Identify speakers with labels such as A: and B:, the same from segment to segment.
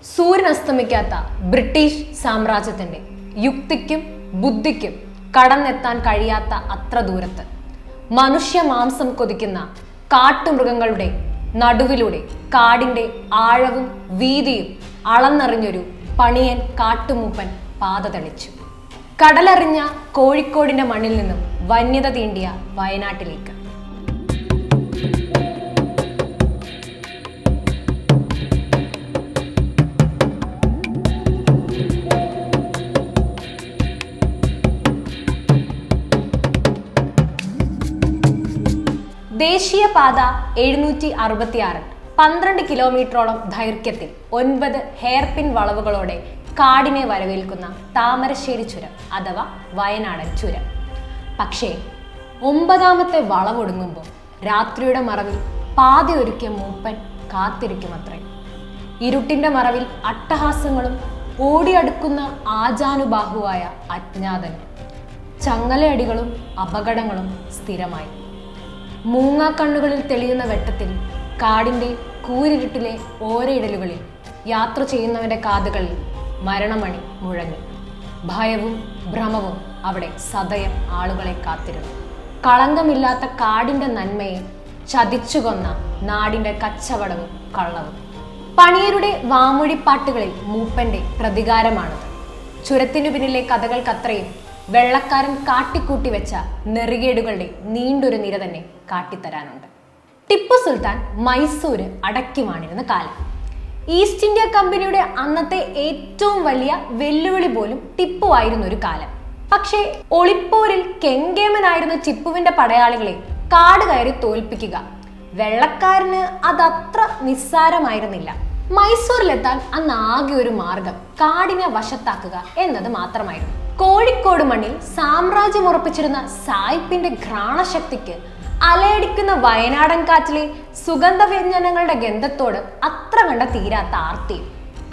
A: സൂര്യൻ അസ്തമിക്കാത്ത ബ്രിട്ടീഷ് സാമ്രാജ്യത്തിന്റെ യുക്തിക്കും ബുദ്ധിക്കും കടന്നെത്താൻ കഴിയാത്ത അത്ര ദൂരത്ത് മനുഷ്യ മാംസം കൊതിക്കുന്ന കാട്ടുമൃഗങ്ങളുടെ നടുവിലൂടെ കാടിന്റെ ആഴവും വീതിയും അളന്നറിഞ്ഞൊരു പണിയൻ കാട്ടുമൂപ്പൻ പാത തെളിച്ചു. കടലറിഞ്ഞ കോഴിക്കോടിന്റെ മണ്ണിൽ നിന്നും വന്യത തീണ്ടിയ വയനാട്ടിലേക്ക്. ദേശീയപാത എഴുന്നൂറ്റി അറുപത്തിയാറ് പന്ത്രണ്ട് കിലോമീറ്ററോളം ദൈർഘ്യത്തിൽ ഒൻപത് ഹെയർപിൻ വളവുകളോടെ കാടിനെ വരവേൽക്കുന്ന താമരശ്ശേരി ചുരം അഥവാ വയനാടൻ ചുരം. പക്ഷേ ഒമ്പതാമത്തെ വളവൊടുങ്ങുമ്പോൾ രാത്രിയുടെ മറവിൽ പാതയൊരുക്കിയ മൂപ്പൻ കാത്തിരിക്കുമത്രേ. ഇരുട്ടിന്റെ മറവിൽ അട്ടഹാസങ്ങളും ഓടിയടുക്കുന്ന ആജാനുബാഹുവായ അജ്ഞാതൻ ചങ്ങലയടികളും അപകടങ്ങളും സ്ഥിരമായി. മൂങ്ങാക്കണ്ണുകളിൽ തെളിയുന്ന വെട്ടത്തിൽ കാടിന്റെ കൂരിരുട്ടിലെ ഓരയിടലുകളിൽ യാത്ര ചെയ്യുന്നവന്റെ കാതുകളിൽ മരണമണി മുഴങ്ങി. ഭയവും ഭ്രമവും അവിടെ സദയം ആളുകളെ കാത്തിരുന്നു. കളങ്കമില്ലാത്ത കാടിന്റെ നന്മയെ ചതിച്ചുകൊന്ന നാടിന്റെ കച്ചവടവും കള്ളവും. പണിയരുടെ വാമൊഴിപ്പാട്ടുകളിൽ മൂപ്പന്റെ പ്രതികാരമാണത്. ചുരത്തിനു പിന്നിലെ കഥകൾക്കത്രയും വെള്ളക്കാരൻ കാട്ടിക്കൂട്ടി വെച്ച നെറികേടുകളുടെ നീണ്ടൊരു നിര തന്നെ കാട്ടിത്തരാനുണ്ട്. ടിപ്പു സുൽത്താൻ മൈസൂര് അടക്കി വാണിരുന്ന കാലം. ഈസ്റ്റ് ഇന്ത്യ കമ്പനിയുടെ അന്നത്തെ ഏറ്റവും വലിയ വെല്ലുവിളി പോലും ടിപ്പു ആയിരുന്ന ഒരു കാലം. പക്ഷേ ഒളിപ്പോരിൽ കെങ്കേമനായിരുന്ന ടിപ്പുവിന്റെ പടയാളികളെ കാട് കയറി തോൽപ്പിക്കുക. വെള്ളക്കാരന് അതത്ര നിസ്സാരമായിരുന്നില്ല. മൈസൂരിലെത്താൻ അന്ന് ആകെ ഒരു മാർഗം കാടിനെ വശത്താക്കുക എന്നത് മാത്രമായിരുന്നു. കോഴിക്കോട് മണ്ണിൽ സാമ്രാജ്യം ഉറപ്പിച്ചിരുന്ന സായിപ്പിന്റെ ഘ്രാണശക്തിക്ക് അലയടിക്കുന്ന വയനാടൻ കാറ്റിലെ സുഗന്ധ വ്യഞ്ജനങ്ങളുടെ ഗന്ധത്തോട് അത്ര കണ്ട തീരാത്ത ആർത്തി.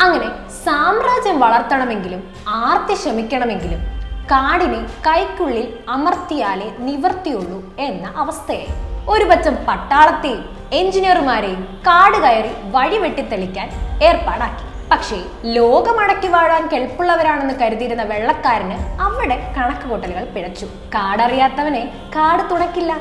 A: അങ്ങനെ സാമ്രാജ്യം വളർത്തണമെങ്കിലും ആർത്തി ശമിക്കണമെങ്കിലും കാടിനെ കൈക്കുള്ളിൽ അമർത്തിയാലേ നിവർത്തിയുള്ളൂ എന്ന അവസ്ഥയായി. ഒരു പറ്റം പട്ടാളത്തെയും എഞ്ചിനീയർമാരെയും കാട് കയറി വഴി വെട്ടിത്തെളിക്കാൻ ഏർപ്പാടാക്കി. പക്ഷേ ലോകമടക്കി വാഴാൻ കെൽപ്പുള്ളവരാണെന്ന് കരുതിയിരുന്ന വെള്ളക്കാരന് അവിടെ കണക്ക് കൂട്ടലുകൾ പിഴച്ചു. കാടറിയാത്തവനെ കാട് തുണക്കില്ല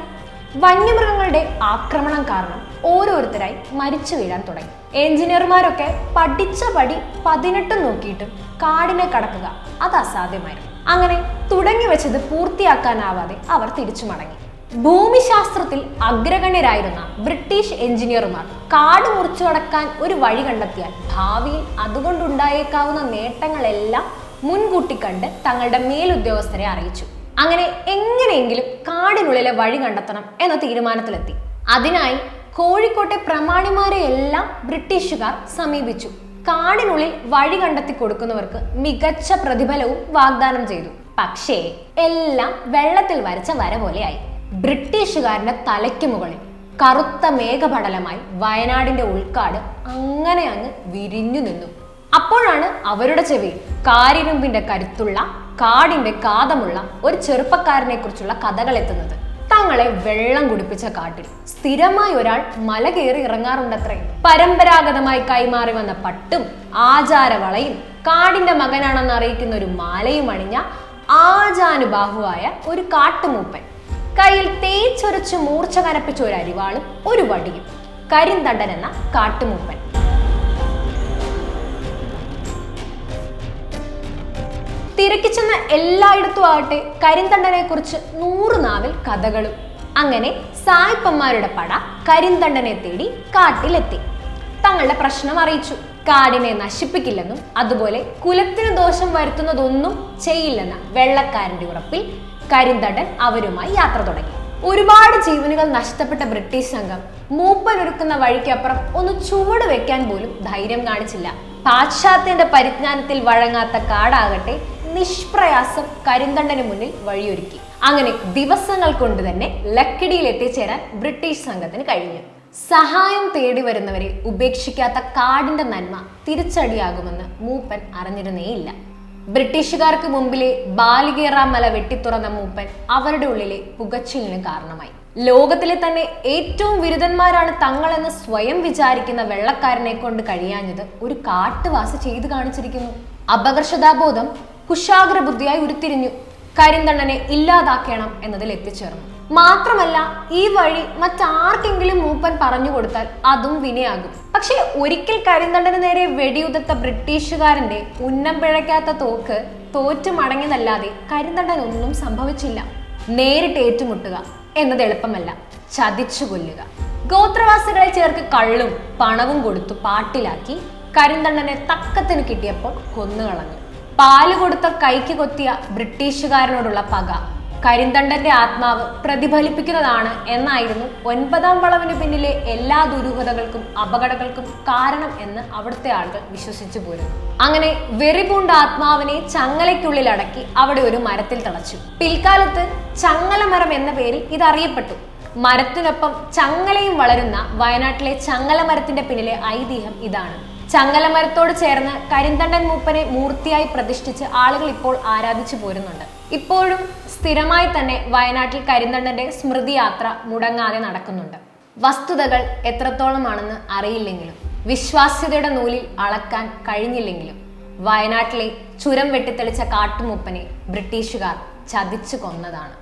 A: വന്യമൃഗങ്ങളുടെ ആക്രമണം കാരണം ഓരോരുത്തരായി മരിച്ചു വീഴാൻ തുടങ്ങി. എഞ്ചിനീയർമാരൊക്കെ പഠിച്ച പടി പതിനെട്ടും നോക്കിയിട്ടും കാടിനെ കടക്കുക അത് അസാധ്യമായിരുന്നു. അങ്ങനെ തുടങ്ങി വെച്ചത് പൂർത്തിയാക്കാനാവാതെ അവർ തിരിച്ചു മടങ്ങി. ഭൂമിശാസ്ത്രത്തിൽ അഗ്രഗണ്യരായിരുന്ന ബ്രിട്ടീഷ് എഞ്ചിനീയർമാർ കാട് മുറിച്ചു കടക്കാൻ ഒരു വഴി കണ്ടെത്തിയാൽ ഭാവിയിൽ അതുകൊണ്ടുണ്ടായേക്കാവുന്ന നേട്ടങ്ങളെല്ലാം മുൻകൂട്ടി കണ്ട് തങ്ങളുടെ മേലുദ്യോഗസ്ഥരെ അറിയിച്ചു. അങ്ങനെ എങ്ങനെയെങ്കിലും കാടിനുള്ളിലെ വഴി കണ്ടെത്തണം എന്ന തീരുമാനത്തിലെത്തി. അതിനായി കോഴിക്കോട്ടെ പ്രമാണിമാരെ എല്ലാം ബ്രിട്ടീഷുകാർ സമീപിച്ചു. കാടിനുള്ളിൽ വഴി കണ്ടെത്തി കൊടുക്കുന്നവർക്ക് മികച്ച പ്രതിഫലവും വാഗ്ദാനം ചെയ്തു. പക്ഷേ എല്ലാം വെള്ളത്തിൽ വരച്ച വര പോലെയായി. ബ്രിട്ടീഷുകാരന്റെ തലയ്ക്ക് മുകളിൽ കറുത്ത മേഘപടലമായി വയനാടിന്റെ ഉൾക്കാട് അങ്ങനെ അങ്ങ് വിരിഞ്ഞു നിന്നു. അപ്പോഴാണ് അവരുടെ ചെവിയിൽ കാരിരുമ്പിന്റെ കരുത്തുള്ള കാടിന്റെ കാതമുള്ള ഒരു ചെറുപ്പക്കാരനെ കുറിച്ചുള്ള കഥകൾ എത്തുന്നത് തങ്ങളെ വെള്ളം കുടിപ്പിച്ച കാട്ടിൽ സ്ഥിരമായി ഒരാൾ മല കയറി ഇറങ്ങാറുണ്ടത്രേ. പരമ്പരാഗതമായി കൈമാറി വന്ന പട്ടും ആചാരവളയും കാടിന്റെ മകനാണെന്ന് അറിയിക്കുന്ന ഒരു മാലയും അണിഞ്ഞ ആജാനുബാഹുവായ ഒരു കാട്ടുമൂപ്പൻ. കയ്യിൽ തേച്ചൊരച്ച് മൂർച്ച കനപ്പിച്ച ഒരു അരിവാളും ഒരു വടിയും. കരിന്തണ്ടൻ എന്ന കാട്ടുമൂപ്പൻ. തിരക്കി ചെന്ന എല്ലായിടത്തും ആകട്ടെ കരിന്തണ്ടനെ കുറിച്ച് നൂറ് നാവിൽ കഥകളും. അങ്ങനെ സായിപ്പന്മാരുടെ പട കരിന്തണ്ടനെ തേടി കാട്ടിലെത്തി. തങ്ങളുടെ പ്രശ്നം അറിയിച്ചു. കാടിനെ നശിപ്പിക്കില്ലെന്നും അതുപോലെ കുലത്തിന് ദോഷം വരുത്തുന്നതൊന്നും ചെയ്യില്ലെന്ന വെള്ളക്കാരന്റെ ഉറപ്പിൽ കരിന്തണ്ടൻ അവരുമായി യാത്ര തുടങ്ങി. ഒരുപാട് ജീവനുകൾ നഷ്ടപ്പെട്ട ബ്രിട്ടീഷ് സംഘം മൂപ്പനൊരുക്കുന്ന വഴിക്കപ്പുറം ഒന്ന് ചുവട് വെക്കാൻ പോലും ധൈര്യം കാണിച്ചില്ല. പാശ്ചാത്യന്റെ പരിജ്ഞാനത്തിൽ വഴങ്ങാത്ത കാടാകട്ടെ നിഷ്പ്രയാസം കരിന്തണ്ടന് മുന്നിൽ വഴിയൊരുക്കി. അങ്ങനെ ദിവസങ്ങൾ കൊണ്ട് തന്നെ ലക്കിടിയിൽ എത്തിച്ചേരാൻ ബ്രിട്ടീഷ് സംഘത്തിന് കഴിഞ്ഞു. സഹായം തേടി വരുന്നവരെ ഉപേക്ഷിക്കാത്ത കാടിന്റെ നന്മ തിരിച്ചടിയാകുമെന്ന് മൂപ്പൻ അറിഞ്ഞിരുന്നേയില്ല. ബ്രിട്ടീഷുകാർക്ക് മുമ്പിലെ ബാലികേറ മല വെട്ടിത്തുറന്ന മൂപ്പൻ അവരുടെ ഉള്ളിലെ പുകച്ചിലിന് കാരണമായി. ലോകത്തിലെ തന്നെ ഏറ്റവും ബിരുദന്മാരാണ് തങ്ങളെന്ന് സ്വയം വിചാരിക്കുന്ന വെള്ളക്കാരനെ കൊണ്ട് കഴിയാഞ്ഞത് ഒരു കാട്ടുവാസ ചെയ്തു കാണിച്ചിരിക്കുന്നു. അപകർഷതാബോധം കുശാഗ്ര ബുദ്ധിയായി ഉരുത്തിരിഞ്ഞു. കരിന്തണ്ണനെ ഇല്ലാതാക്കണം എന്നതിൽ എത്തിച്ചേർന്നു. മാത്രമല്ല ഈ വഴി മറ്റാർക്കെങ്കിലും മൂപ്പൻ പറഞ്ഞു കൊടുത്താൽ അതും വിനയാകും. പക്ഷെ ഒരിക്കൽ കരിന്തണ്ടന് നേരെ വെടിയുതിർത്ത ബ്രിട്ടീഷുകാരന്റെ ഉന്നം പിഴയ്ക്കാത്ത തോക്ക് തോറ്റു മടങ്ങിയതല്ലാതെ കരിന്തണ്ടൻ ഒന്നും സംഭവിച്ചില്ല. നേരിട്ട് ഏറ്റുമുട്ടുക എന്നത് എളുപ്പമല്ല. ചതിച്ചു കൊല്ലുക. ഗോത്രവാസികളെ ചേർക്ക് കള്ളും പണവും കൊടുത്തു പാട്ടിലാക്കി കരിന്തണ്ണനെ തക്കത്തിന് കിട്ടിയപ്പോൾ കൊന്നുകളഞ്ഞു. പാൽ കൊടുത്ത കൈക്ക് കൊത്തിയ ബ്രിട്ടീഷുകാരനോടുള്ള പക കരിന്തണ്ടന്റെ ആത്മാവ് പ്രതിഫലിപ്പിക്കുന്നതാണ് എന്നായിരുന്നു ഒൻപതാം വളവിന് പിന്നിലെ എല്ലാ ദുരൂഹതകൾക്കും അപകടങ്ങൾക്കും കാരണം എന്ന് അവിടുത്തെ ആളുകൾ വിശ്വസിച്ചു പോരുന്നു അങ്ങനെ വെറിപൂണ്ട ആത്മാവിനെ ചങ്ങലയ്ക്കുള്ളിൽ അടക്കി അവിടെ ഒരു മരത്തിൽ തളച്ചു. പിൽക്കാലത്ത് ചങ്ങല മരം എന്ന പേരിൽ ഇത് അറിയപ്പെട്ടു മരത്തിനൊപ്പം ചങ്ങലയും വളരുന്ന വയനാട്ടിലെ ചങ്ങല മരത്തിന്റെ പിന്നിലെ ഐതിഹ്യം ഇതാണ്. ചങ്ങലമരത്തോട് ചേർന്ന് കരിന്തണ്ടൻ മൂപ്പനെ മൂർത്തിയായി പ്രതിഷ്ഠിച്ച് ആളുകൾ ഇപ്പോൾ ആരാധിച്ചു പോരുന്നുണ്ട്. ഇപ്പോഴും സ്ഥിരമായി തന്നെ വയനാട്ടിൽ കരിന്തണ്ടന്റെ സ്മൃതിയാത്ര മുടങ്ങാതെ നടക്കുന്നുണ്ട്. വസ്തുതകൾ എത്രത്തോളമാണെന്ന് അറിയില്ലെങ്കിലും വിശ്വാസ്യതയുടെ നൂലിൽ അളക്കാൻ കഴിഞ്ഞില്ലെങ്കിലും വയനാട്ടിലെ ചുരം വെട്ടിത്തെളിച്ച കാട്ടുമൂപ്പനെ ബ്രിട്ടീഷുകാർ ചതിച്ചു കൊന്നതാണ്.